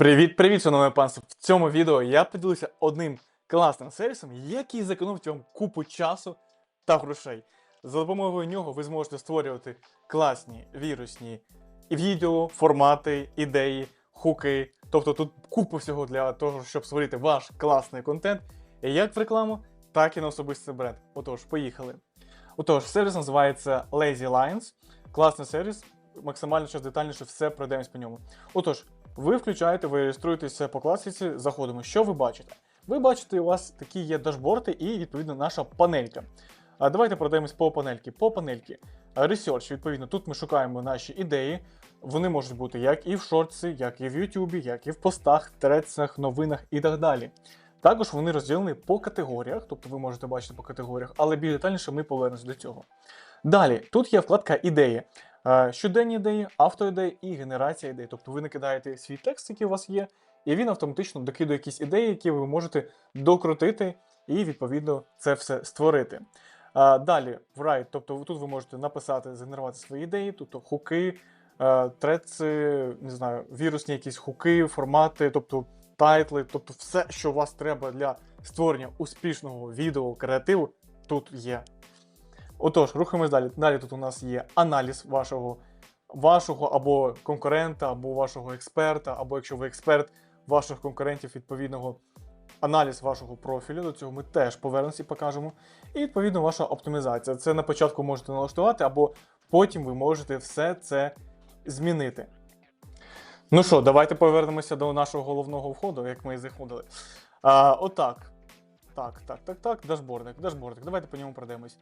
Привіт-привіт, шановне панство! В цьому відео я поділюся одним класним сервісом, який зекономить вам купу часу та грошей. За допомогою нього ви зможете створювати класні вірусні відео, формати, ідеї, хуки. Тобто тут купа всього для того, щоб створити ваш класний контент як в рекламу, так і на особистий бренд. Отож, поїхали. Отож, сервіс називається Lazy Lions. Класний сервіс, максимально щось детальніше все пройдемось по ньому. Отож, ви включаєте, ви реєструєтеся по класиці, заходимо. Що ви бачите? Ви бачите, у вас такі є дашборди і відповідно наша панелька. А давайте пройдемось по панельки. По панельки Research, відповідно, тут ми шукаємо наші ідеї. Вони можуть бути як і в шортці, як і в Ютубі, як і в постах, трецях, новинах і так далі. Також вони розділені по категоріях, тобто ви можете бачити по категоріях, але більш детальніше ми повернемось до цього. Далі, тут є вкладка ідеї. Е, Щоденні ідеї, автоідеї і генерація ідей. Тобто ви накидаєте свій текст, який у вас є, і він автоматично докидує якісь ідеї, які ви можете докрутити і відповідно це все створити. А, Далі, write, тобто тут ви можете написати, згенерувати свої ідеї, тобто хуки, е, треци, не знаю, вірусні якісь хуки, формати, тобто тайтли, тобто все, що у вас треба для створення успішного відео, креативу, тут є. Отож, рухаємось далі. Далі тут у нас є аналіз вашого, вашого або конкурента, або вашого експерта, або якщо ви експерт ваших конкурентів відповідного аналіз вашого профілю. До цього ми теж повернемося і покажемо. І відповідно ваша оптимізація. Це на початку можете налаштувати, або потім ви можете все це змінити. Ну що, давайте повернемося до нашого головного входу, як ми і заходили. А, отак. Так, так, так, так. Дашбордик, дашбордик. Давайте по ньому пройдемось.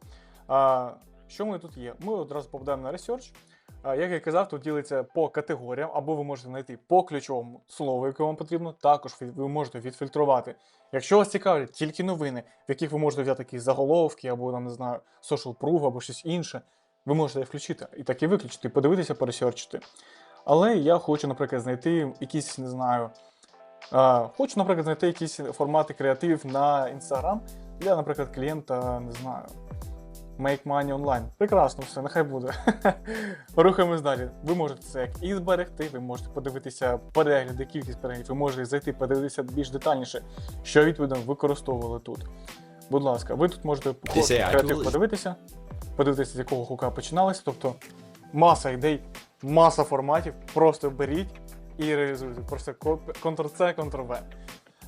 А, що ми тут є? Ми одразу попадаємо на. А, як я казав, тут ділиться по категоріям, або ви можете знайти по ключовому слову, яке вам потрібно. Також ви- можете відфільтрувати. Якщо вас цікавлять тільки новини, в яких ви можете взяти якісь заголовки, або там, не знаю, social proof, або щось інше, ви можете включити і так і виключити, подивитися, пересерчити. Але я хочу, наприклад, знайти якісь, не знаю. Хочу, наприклад, знайти якісь формати креативів на Instagram для, наприклад, клієнта, не знаю. Make money online. Прекрасно все, нехай буде. Рухаємось далі. Ви можете це як і зберегти, ви можете подивитися перегляди, кількість переглядів, ви можете зайти, подивитися більш детальніше, що відповідно використовували тут. Будь ласка, ви тут можете креатив подивитися, подивитися, з якого хука починалося. Тобто маса ідей, маса форматів, просто беріть і реалізуйте. Просто Ctrl-C, Ctrl-V.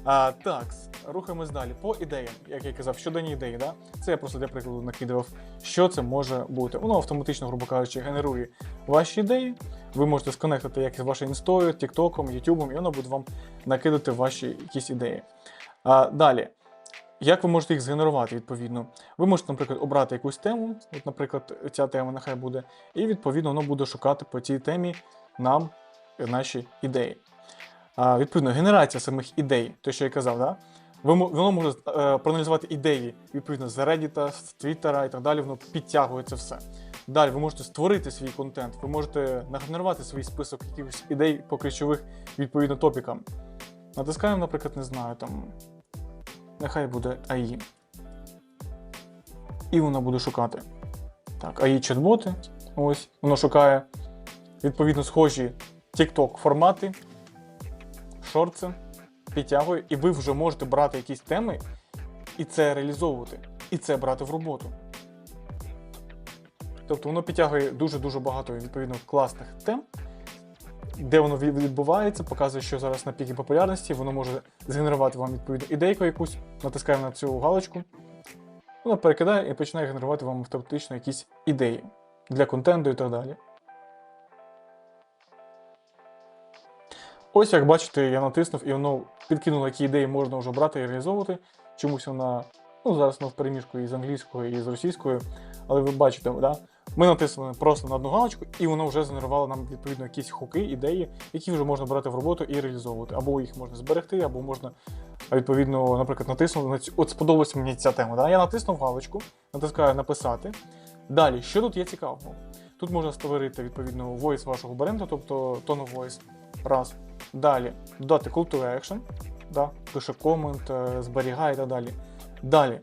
А, так, рухаємось далі. По ідеям, як я казав, щоденні ідеї, да? це я просто для прикладу накидував, що це може бути. Воно автоматично, грубо кажучи, генерує ваші ідеї. Ви можете сконектити як з вашою інстою, тіктоком, ютубом, і воно буде вам накидати ваші якісь ідеї. А, далі. Як ви можете їх згенерувати відповідно? Ви можете, наприклад, обрати якусь тему, от, наприклад, ця тема нехай буде, і відповідно воно буде шукати по цій темі нам наші ідеї. Відповідно, генерація самих ідей, те, що я казав, да? Воно може е, проаналізувати ідеї відповідно з Reddit, з Twitter і так далі, воно підтягує це все. Далі ви можете створити свій контент, ви можете нагенерувати свій список якихось ідей по ключових відповідно топікам. Натискаємо, наприклад, не знаю, там. Нехай буде AI. І воно буде шукати. Так, AI чат-боти. Ось, воно шукає відповідно схожі TikTok формати, шорти, підтягує, і ви вже можете брати якісь теми і це реалізовувати, і це брати в роботу. Тобто воно підтягує дуже-дуже багато відповідно класних тем, де воно відбувається, показує, що зараз на пікі популярності, воно може згенерувати вам відповідну ідейку якусь, натискаємо на цю галочку, воно перекидає і починає генерувати вам автоматично якісь ідеї для контенту і так далі. Ось як бачите, я натиснув і воно підкинуло, які ідеї можна вже брати і реалізовувати. Чомусь вона, ну зараз воно в переміжку і з англійською, і з російською, але ви бачите, да? ми натиснули просто на одну галочку, і воно вже згенерувало нам відповідно якісь хуки, ідеї, які вже можна брати в роботу і реалізовувати. Або їх можна зберегти, або можна відповідно, наприклад, натиснути на цю. От сподобалася мені ця тема. Да? Я натиснув галочку, натискаю написати. Далі, що тут є цікавого? Тут можна створити відповідно voice вашого бренду, тобто tone of voice. Раз. Далі додати call to action, да, пише комент, е, зберігає і так далі. Далі,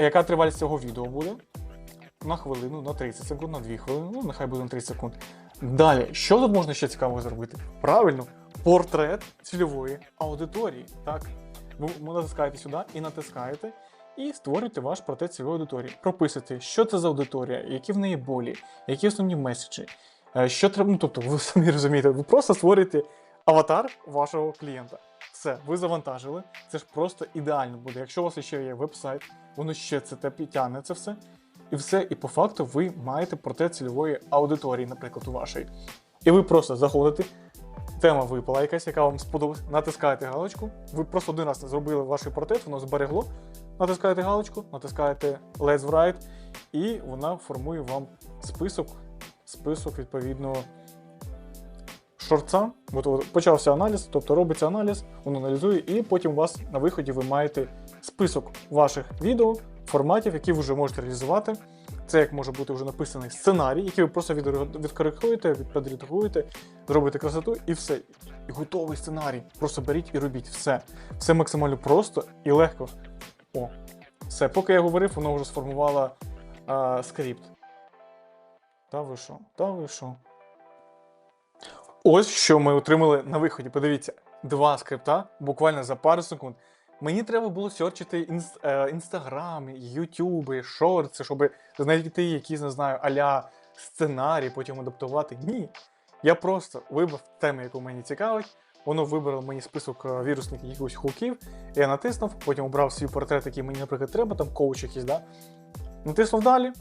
яка тривалість цього відео буде? На хвилину, на 30 секунд, на 2 хвилини, ну нехай буде на 30 секунд. Далі, що тут можна ще цікавого зробити? Правильно, портрет цільової аудиторії. Так, ви натискаєте сюди і натискаєте, і створюєте ваш портрет цільової аудиторії. Прописуєте, що це за аудиторія, які в неї болі, які основні меседжі, е, що треба. Ну, тобто, ви самі розумієте, ви просто створюєте аватар вашого клієнта. Все, ви завантажили. Це ж просто ідеально буде. Якщо у вас ще є веб-сайт, воно ще це те підтягне це все. І все, і по факту ви маєте портрет цільової аудиторії, наприклад, у вашої. І ви просто заходите, тема випала якась, яка вам сподобалась, натискаєте галочку. Ви просто один раз зробили ваш портрет, воно зберегло. Натискаєте галочку, натискаєте Let's Write, і вона формує вам список, список відповідно шорца. От, от почався аналіз, тобто робиться аналіз, воно аналізує, і потім у вас на виході ви маєте список ваших відео, форматів, які ви вже можете реалізувати. Це як може бути вже написаний сценарій, який ви просто відре- відкоректуєте, підредагуєте, зробите красоту і все. І готовий сценарій. Просто беріть і робіть все. Все максимально просто і легко. О, все. Поки я говорив, воно вже сформувало скрипт. Та ви що? Та ви що? Ось що ми отримали на виході. Подивіться, два скрипта буквально за пару секунд. Мені треба було серчити е, інстаграми, ютюби, шорти, щоб знайти якісь, не знаю, аля сценарій, потім адаптувати. Ні. Я просто вибрав тему, яку мені цікавить. Воно вибрало мені список е, вірусних якихось хуків. Я натиснув, потім обрав свій портрет, який мені, наприклад, треба, там коуч якийсь, да? Натиснув далі.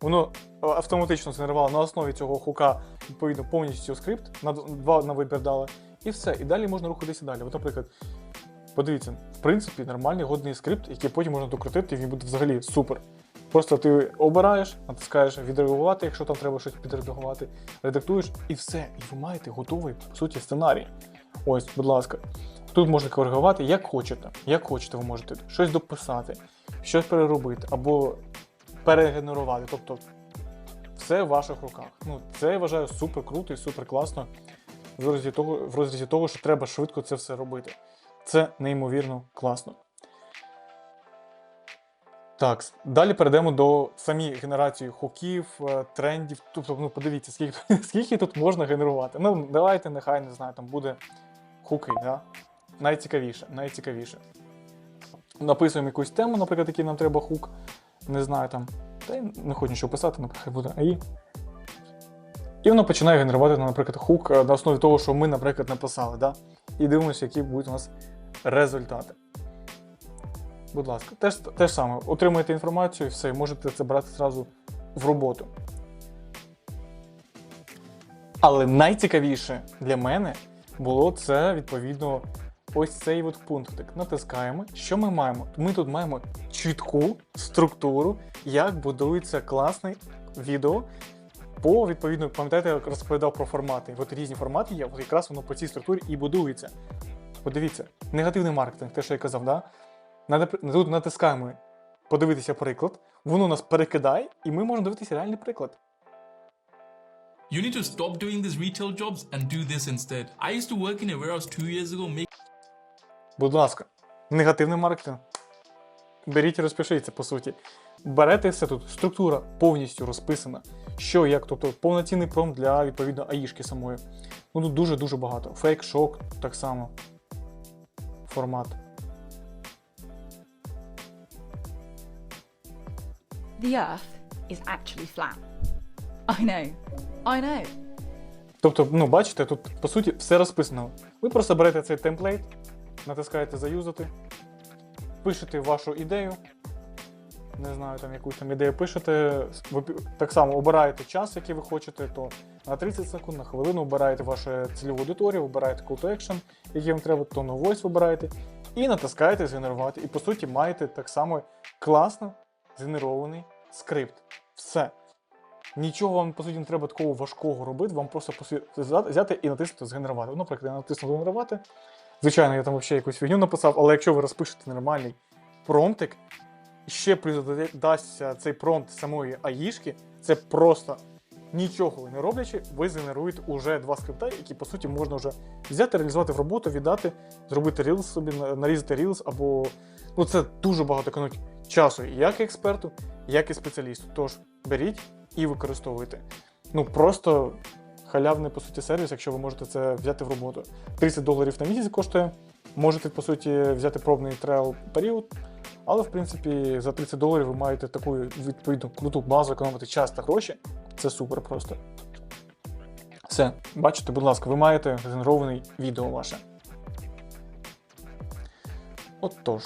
Воно е, автоматично згенерувало на основі цього хука відповідно повністю скрипт, на два на вибір дали, і все. І далі можна рухатися далі. От, наприклад, подивіться, в принципі, нормальний годний скрипт, який потім можна докрутити, і він буде взагалі супер. Просто ти обираєш, натискаєш відредагувати, якщо там треба щось підредагувати, редактуєш, і все. І ви маєте готовий, по суті, сценарій. Ось, будь ласка. Тут можна коригувати як хочете. Як хочете, ви можете щось дописати, щось переробити або перегенерувати. Тобто все в ваших руках. Ну, це я вважаю супер круто і супер класно в розрізі того, в розрізі того, що треба швидко це все робити. Це неймовірно класно. Так, далі перейдемо до самі генерації хуків, е, трендів. Тобто, ну подивіться, скільки, скільки тут можна генерувати. Ну, давайте, нехай не знаю, там буде хуки, да? найцікавіше, найцікавіше. Написуємо якусь тему, наприклад, який нам треба хук. Не знаю там. Та й не хочу нічого писати, наприклад, буде АІ. І воно починає генерувати, ну, наприклад, хук е, на основі того, що ми, наприклад, написали. Да? І дивимося, які будуть у нас результати. Будь ласка, те, ж- те ж саме. Отримуєте інформацію і все, і можете це брати зразу в роботу. Але найцікавіше для мене було це відповідно ось цей от пунктик. Натискаємо. Що ми маємо? Ми тут маємо чітку структуру, як будується класне відео. По відповідно, пам'ятаєте, я розповідав про формати. От різні формати є, от якраз воно по цій структурі і будується. Подивіться, негативний маркетинг, те, що я казав, да? Тут натискаємо подивитися приклад, воно нас перекидає, і ми можемо дивитися реальний приклад. You need to stop doing these retail jobs and do this instead. I used to work in a warehouse two years ago, make Будь ласка, негативний маркетинг. Беріть і розпишіться, по суті. Берете все тут, структура повністю розписана. Що, як, тобто повноцінний промпт для відповідно аїшки самої. Ну тут дуже-дуже багато. Фейк, шок, так само. Формат. The Earth is actually flat. I know. I know. Тобто, ну, бачите, тут по суті все розписано. Ви просто берете цей темплейт, натискаєте заюзати, пишете вашу ідею. Не знаю, там якусь там ідею пишете. Ви так само обираєте час, який ви хочете, то на 30 секунд, на хвилину обираєте вашу цільову аудиторію, обираєте call to action, який вам треба, tone of voice вибираєте, і натискаєте згенерувати. І по суті маєте так само класно згенерований скрипт. Все. Нічого вам, по суті, не треба такого важкого робити, вам просто по взяти- і натиснути згенерувати. Ну, Наприклад, я натиснув згенерувати. Звичайно, я там взагалі якусь фігню написав, але якщо ви розпишете нормальний промптик, ще плюс дода- дасться цей промпт самої аїшки, це просто нічого не роблячи, ви згенеруєте уже два скрипта, які по суті можна вже взяти, реалізувати в роботу, віддати, зробити рілс собі, нарізати рілс або. Ну, це дуже багато економить часу як експерту, як і спеціалісту. Тож беріть і використовуйте. Ну просто халявний, по суті, сервіс, якщо ви можете це взяти в роботу. 30 доларів на місяць коштує. Можете, по суті, взяти пробний трейл період. Але, в принципі, за 30 доларів ви маєте таку відповідну круту базу, економити час та гроші. Це супер просто. Все, бачите, будь ласка, ви маєте генероване відео ваше. Отож,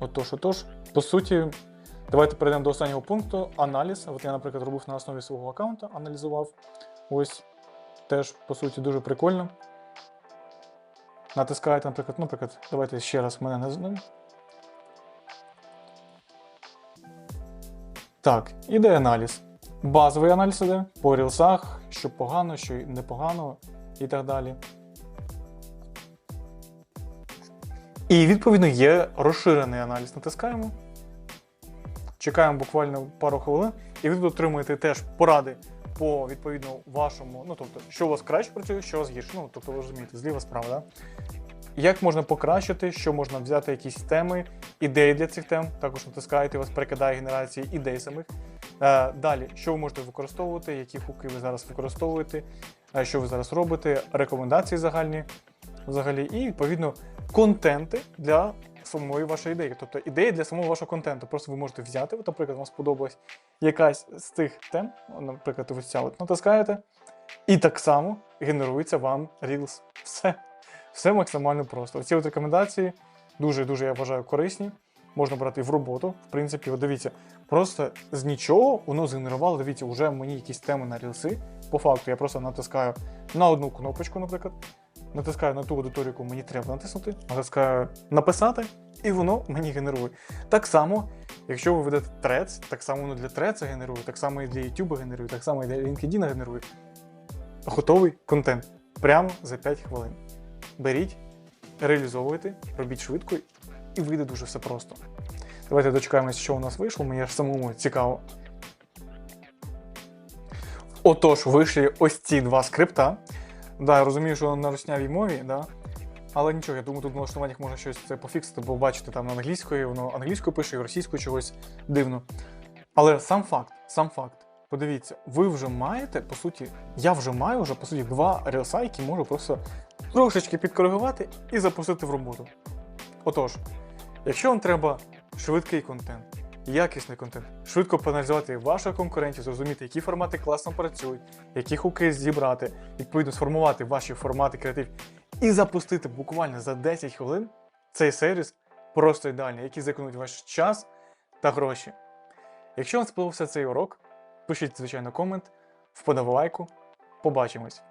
отож, отож. По суті, давайте перейдемо до останнього пункту аналіз. От я, наприклад, робив на основі свого аккаунта, аналізував. Ось теж, по суті, дуже прикольно. Натискаєте, наприклад, ну, наприклад, давайте ще раз мене назвемо. Так, іде аналіз. Базовий аналіз іде по рілсах, що погано, що непогано і так далі. І відповідно є розширений аналіз. Натискаємо. Чекаємо буквально пару хвилин, і ви отримуєте теж поради по відповідно вашому, ну тобто, що у вас краще працює, що у вас гірше. Ну, тобто, ви розумієте, зліва справа, да? Як можна покращити, що можна взяти якісь теми, ідеї для цих тем. Також натискаєте, вас перекидає генерації ідей самих. Е, далі, що ви можете використовувати, які хуки ви зараз використовуєте, е, що ви зараз робите, рекомендації загальні взагалі, і відповідно контенти для самої вашої ідеї. Тобто ідеї для самого вашого контенту. Просто ви можете взяти, от, наприклад, вам сподобалась якась з цих тем, наприклад, ось ця от натискаєте, і так само генерується вам Reels. Все. Все максимально просто. Ці от рекомендації дуже-дуже, я вважаю, корисні. Можна брати в роботу. В принципі, от дивіться, просто з нічого воно згенерувало. Дивіться, вже мені якісь теми на рілси. По факту, я просто натискаю на одну кнопочку, наприклад. Натискаю на ту аудиторію, яку мені треба натиснути, натискаю написати, і воно мені генерує. Так само, якщо ви ведете трец, так само воно для треца генерує, так само і для YouTube генерує, так само і для LinkedIn генерує. Готовий контент прямо за 5 хвилин. Беріть, реалізовуйте, робіть швидко і вийде дуже все просто. Давайте дочекаємося, що у нас вийшло, мені аж самому цікаво. Отож, вийшли ось ці два скрипта. Да, я розумію, що на руснявій мові, да. Але нічого, я думаю, тут в налаштуваннях можна щось це пофіксити, бо бачите, там на англійською, воно англійською пише і російською чогось дивно. Але сам факт, сам факт. Подивіться, ви вже маєте, по суті, я вже маю вже, по суті, два рілса, які можу просто трошечки підкоригувати і запустити в роботу. Отож, якщо вам треба швидкий контент, якісний контент, швидко поаналізувати ваших конкурентів, зрозуміти, які формати класно працюють, які хуки зібрати, відповідно сформувати ваші формати креатив і запустити буквально за 10 хвилин цей сервіс просто ідеальний, який зекономить ваш час та гроші. Якщо вам сподобався цей урок, пишіть, звичайно, комент, вподобайку. Побачимось!